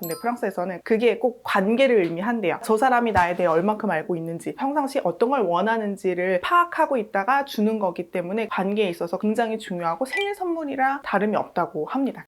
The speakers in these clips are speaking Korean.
근데 프랑스에서는 그게 꼭 관계를 의미한대요. 저 사람이 나에 대해 얼만큼 알고 있는지, 평상시 어떤 걸 원하는지를 파악하고 있다가 주는 거기 때문에 관계에 있어서 굉장히 중요하고 생일 선물이라 다름이 없다고 합니다.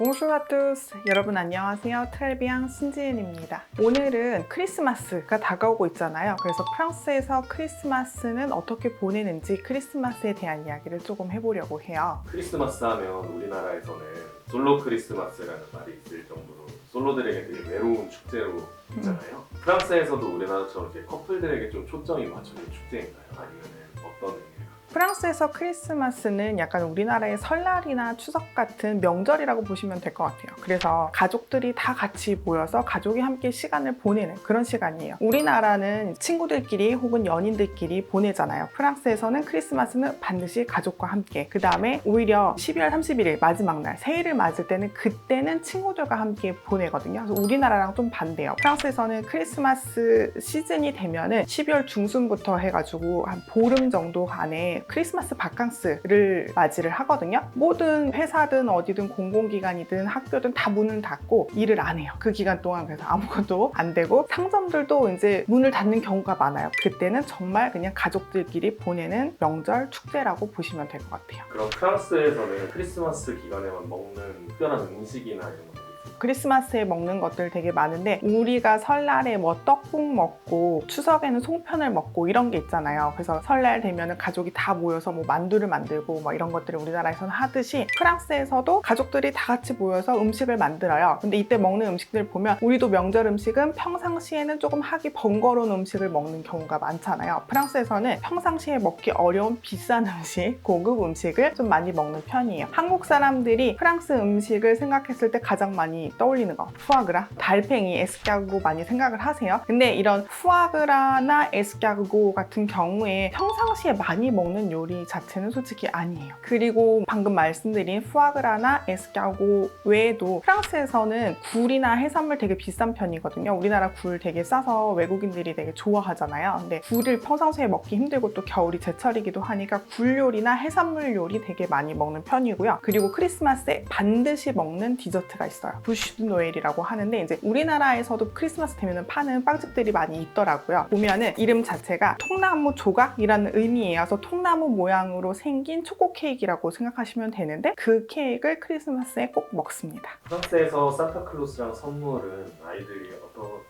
Bonjour à tous. 여러분 안녕하세요. 트레비앙 신지은입니다. 오늘은 크리스마스가 다가오고 있잖아요. 그래서 프랑스에서 크리스마스는 어떻게 보내는지 크리스마스에 대한 이야기를 조금 해보려고 해요. 크리스마스 하면 우리나라에서는 솔로 크리스마스라는 말이 있을 정도로 솔로들에게 되게 외로운 축제로 있잖아요. 프랑스에서도 우리나라처럼 이렇게 커플들에게 좀 초점이 맞춰진 축제인가요? 아니면 어떤 의미가? 프랑스에서 크리스마스는 약간 우리나라의 설날이나 추석 같은 명절이라고 보시면 될 것 같아요. 그래서 가족들이 다 같이 모여서 가족이 함께 시간을 보내는 그런 시간이에요. 우리나라는 친구들끼리 혹은 연인들끼리 보내잖아요. 프랑스에서는 크리스마스는 반드시 가족과 함께. 그 다음에 오히려 12월 31일 마지막 날 새해를 맞을 때는 그때는 친구들과 함께 보내거든요. 그래서 우리나라랑 좀 반대예요. 프랑스에서는 크리스마스 시즌이 되면은 12월 중순부터 해가지고 한 보름 정도 안에 크리스마스 바캉스를 맞이를 하거든요. 모든 회사든 어디든 공공기관이든 학교든 다 문을 닫고 일을 안 해요. 그 기간 동안 그래서 아무것도 안 되고 상점들도 이제 문을 닫는 경우가 많아요. 그때는 정말 그냥 가족들끼리 보내는 명절 축제라고 보시면 될 것 같아요. 그럼 프랑스에서는 크리스마스 기간에만 먹는 특별한 음식이나 이런? 크리스마스에 먹는 것들 되게 많은데 우리가 설날에 뭐 떡국 먹고 추석에는 송편을 먹고 이런 게 있잖아요. 그래서 설날 되면은 가족이 다 모여서 뭐 만두를 만들고 뭐 이런 것들을 우리나라에서는 하듯이 프랑스에서도 가족들이 다 같이 모여서 음식을 만들어요. 근데 이때 먹는 음식들 보면 우리도 명절 음식은 평상시에는 조금 하기 번거로운 음식을 먹는 경우가 많잖아요. 프랑스에서는 평상시에 먹기 어려운 비싼 음식, 고급 음식을 좀 많이 먹는 편이에요. 한국 사람들이 프랑스 음식을 생각했을 때 가장 많이 떠올리는 거 푸아그라, 달팽이, 에스카고 많이 생각을 하세요. 근데 이런 푸아그라나 에스카고 같은 경우에 평상시에 많이 먹는 요리 자체는 솔직히 아니에요. 그리고 방금 말씀드린 푸아그라나 에스카고 외에도 프랑스에서는 굴이나 해산물 되게 비싼 편이거든요. 우리나라 굴 되게 싸서 외국인들이 되게 좋아하잖아요. 근데 굴을 평상시에 먹기 힘들고 또 겨울이 제철이기도 하니까 굴 요리나 해산물 요리 되게 많이 먹는 편이고요. 그리고 크리스마스에 반드시 먹는 디저트가 있어요. 드 노엘이라고 하는데 이제 우리나라에서도 크리스마스 되면 파는 빵집들이 많이 있더라고요. 보면은 이름 자체가 통나무 조각이라는. 그래서 통나무 모양으로 생긴 초코 케이크라고 생각하시면 되는데 그 케이크를 크리스마스에 꼭 먹습니다. 프랑스에서 산타클로스랑 선물은 아이들이 어떻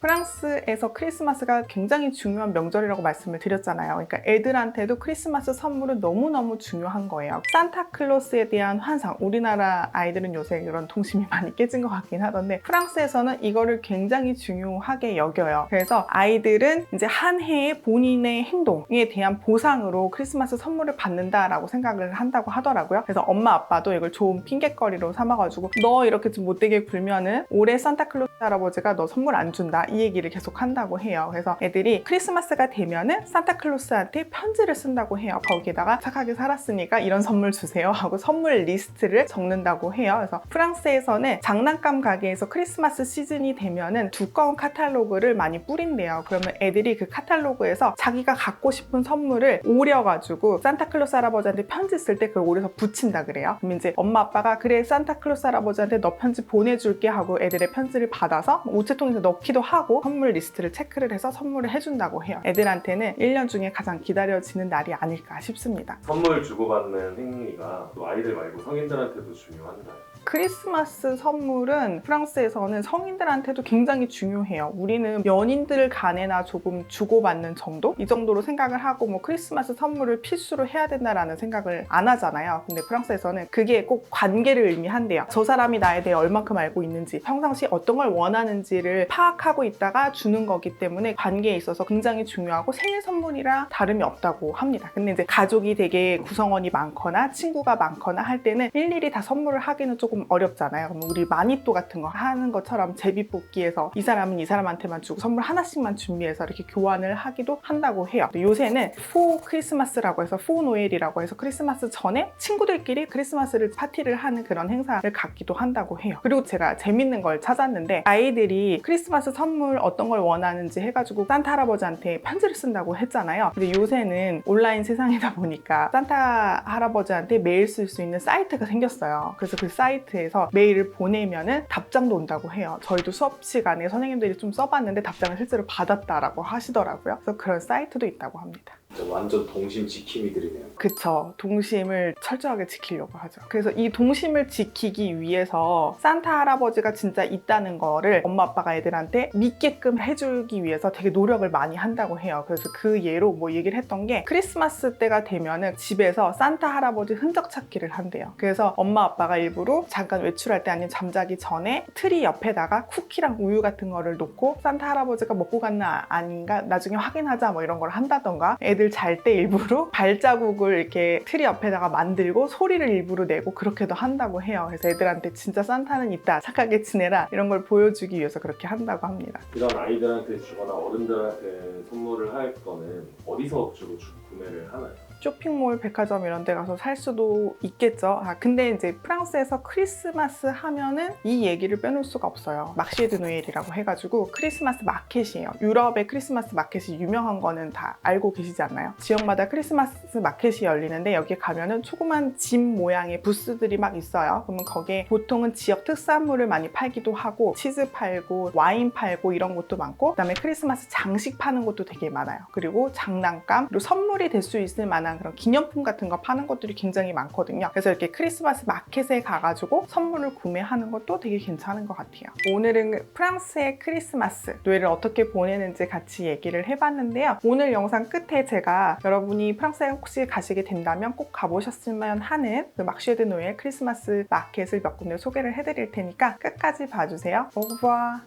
프랑스에서 크리스마스가 굉장히 중요한 명절이라고 말씀을 드렸잖아요. 그러니까 애들한테도 크리스마스 선물은 너무너무 중요한 거예요. 산타클로스에 대한 환상. 우리나라 아이들은 요새 이런 동심이 많이 깨진 것 같긴 하던데 프랑스에서는 이거를 굉장히 중요하게 여겨요. 그래서 아이들은 이제 한 해의 본인의 행동에 대한 보상으로 크리스마스 선물을 받는다라고 생각을 한다고 하더라고요. 그래서 엄마 아빠도 이걸 좋은 핑계거리로 삼아가지고 너 이렇게 좀 못되게 굴면은 올해 산타클로스 할아버지가 너 선물 안 준다. 이 얘기를 계속 한다고 해요. 그래서 애들이 크리스마스가 되면은 산타클로스한테 편지를 쓴다고 해요. 거기다가 착하게 살았으니까 이런 선물 주세요 하고 선물 리스트를 적는다고 해요. 그래서 프랑스에서는 장난감 가게에서 크리스마스 시즌이 되면은 두꺼운 카탈로그를 많이 뿌린대요. 그러면 애들이 그 카탈로그에서 자기가 갖고 싶은 선물을 오려가지고 산타클로스 할아버지한테 편지 쓸 때 그걸 오려서 붙인다 그래요. 그럼 이제 엄마 아빠가 그래 산타클로스 할아버지한테 너 편지 보내줄게 하고 애들의 편지를 받아서 우체통에서 넣기도 하고 선물 리스트를 체크를 해서 선물을 해준다고 해요. 애들한테는 1년 중에 가장 기다려지는 날이 아닐까 싶습니다. 선물 주고받는 행위가 또 아이들 말고 성인들한테도 중요한가요? 크리스마스 선물은 프랑스에서는 성인들한테도 굉장히 중요해요. 우리는 연인들 간에나 조금 주고받는 정도? 이 정도로 생각을 하고 뭐 크리스마스 선물을 필수로 해야 된다라는 생각을 안 하잖아요. 근데 프랑스에서는 그게 꼭 관계를 의미한대요. 저 사람이 나에 대해 얼만큼 알고 있는지, 평상시 어떤 걸 원하는지를 파악하고 있다가 주는 거기 때문에 관계에 있어서 굉장히 중요하고 생일 선물이라 다름이 없다고 합니다. 근데 이제 가족이 되게 구성원이 많거나 친구가 많거나 할 때는 일일이 다 선물을 하기는 조금 어렵잖아요. 그럼 우리 마니또 같은 거 하는 것처럼 제비뽑기에서 이 사람은 이 사람한테만 주고 선물 하나씩만 준비해서 이렇게 교환을 하기도 한다고 해요. 요새는 포 크리스마스라고 해서 포 노엘이라고 해서 크리스마스 전에 친구들끼리 크리스마스를 파티를 하는 그런 행사를 갖기도 한다고 해요. 그리고 제가 재밌는 걸 찾았는데 아이들이 크리스마스 선물 어떤 걸 원하는지 해가지고 산타 할아버지한테 편지를 쓴다고 했잖아요. 근데 요새는 온라인 세상이다 보니까 산타 할아버지한테 메일 쓸 수 있는 사이트가 생겼어요. 그래서 그 사이트 에서 메일을 보내면은 답장도 온다고 해요. 저희도 수업 시간에 선생님들이 좀 써봤는데 답장을 실제로 받았다라고 하시더라고요. 그래서 그런 사이트도 있다고 합니다. 완전 동심 지킴이들이네요. 그쵸. 동심을 철저하게 지키려고 하죠. 그래서 이 동심을 지키기 위해서 산타 할아버지가 진짜 있다는 거를 엄마 아빠가 애들한테 믿게끔 해주기 위해서 되게 노력을 많이 한다고 해요. 그래서 그 예로 뭐 얘기를 했던 게 크리스마스 때가 되면은 집에서 산타 할아버지 흔적 찾기를 한대요. 그래서 엄마 아빠가 일부러 잠깐 외출할 때 아니면 잠자기 전에 트리 옆에다가 쿠키랑 우유 같은 거를 놓고 산타 할아버지가 먹고 갔나 아닌가 나중에 확인하자 뭐 이런 걸 한다던가 애들 잘 때 일부러 발자국을 이렇게 트리 옆에다가 만들고 소리를 일부러 내고 그렇게도 한다고 해요. 그래서 애들한테 진짜 산타는 있다 착하게 지내라 이런 걸 보여주기 위해서 그렇게 한다고 합니다. 이런 아이들한테 주거나 어른들한테 선물을 할 거는 어디서 주로 주- 구매를 하나요? 쇼핑몰, 백화점 이런 데 가서 살 수도 있겠죠. 아, 근데 이제 프랑스에서 크리스마스 하면은 이 얘기를 빼놓을 수가 없어요. 막시에드 노엘이라고 해가지고 크리스마스 마켓이에요. 유럽의 크리스마스 마켓이 유명한 거는 다 알고 계시지 않나요? 지역마다 크리스마스 마켓이 열리는데 여기 가면은 조그만 집 모양의 부스들이 막 있어요. 그러면 거기에 보통은 지역 특산물을 많이 팔기도 하고 치즈 팔고 와인 팔고 이런 것도 많고 그다음에 크리스마스 장식 파는 것도 되게 많아요. 그리고 장난감 그리고 선물이 될 수 있을 만한 그런 기념품 같은 거 파는 것들이 굉장히 많거든요. 그래서 이렇게 크리스마스 마켓에 가가지고 선물을 구매하는 것도 되게 괜찮은 것 같아요. 오늘은 프랑스의 크리스마스 노예를 어떻게 보내는지 같이 얘기를 해봤는데요. 오늘 영상 끝에 제가 여러분이 프랑스에 혹시 가시게 된다면 꼭 가보셨으면 하는 그 막쉐드 노예 크리스마스 마켓을 몇 군데 소개를 해드릴 테니까 끝까지 봐주세요. 오브와